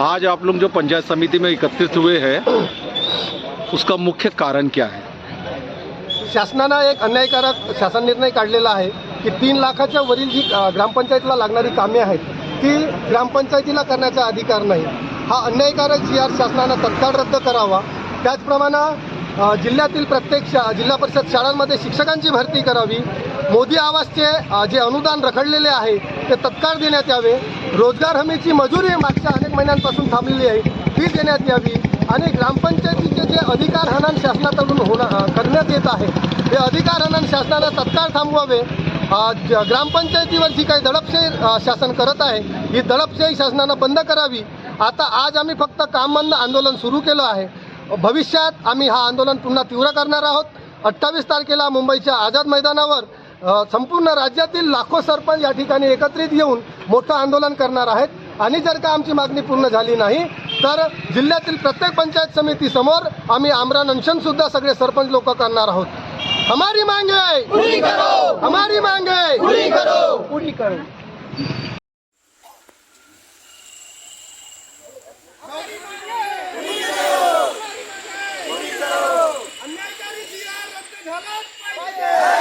आज आप लोग जो पंचायत समिति में एकत्रित हुए हैं उसका मुख्य कारण क्या है? शासनानं एक अन्यायकारक शासन निर्णय काढलेला आहे की तीन लाखाच्या वरील जी ग्रामपंचायतीला लागणारी कामे आहेत ती ग्रामपंचायतीला करण्याचा अधिकार नाही. हा अन्यायकारक जी आर शासनानं तत्काळ रद्द करावा त्याचप्रमाणे जिल्ह्यातील प्रत्येक शा जिल्हा परिषद शाळांमध्ये शिक्षकांची भरती करावी. मोदी आवासचे जे अनुदान रखडलेले आहे ते तत्काळ देण्यात यावे. रोजगार हमीची मजुरी मागच्या अनेक महिन्यांपासून थांबलेली आहे ती देण्यात यावी. आणि ग्रामपंचायतीचे जे अधिकार हनन शासनाकडून होणं करण्यात येत आहे ते अधिकार हनन शासनानं तत्काळ थांबवावे. ज- ग्रामपंचायतीवर जी काही दडपशाही शासन करत आहे ही दडपशाही शासनानं बंद करावी. आता आज आम्ही फक्त काम बंद आंदोलन सुरू केलं आहे. भविष्यात आम्ही हा आंदोलन पुन्हा तीव्र करणार आहोत. अठ्ठावीस तारखेला मुंबईच्या आझाद मैदानावर संपूर्ण राज्यातील लाखो सरपंच या ठिकाणी एकत्रित येऊन मोठं आंदोलन करणार आहेत. आणि जर का आमची मागणी पूर्ण झाली नाही तर जिल्ह्यातील प्रत्येक पंचायत समितीसमोर आम्ही आमरण अनशनसुद्धा सगळे सरपंच लोक करणार आहोत. हमारी मांग आहे हमारी मांग आहे झालंच पाहिजे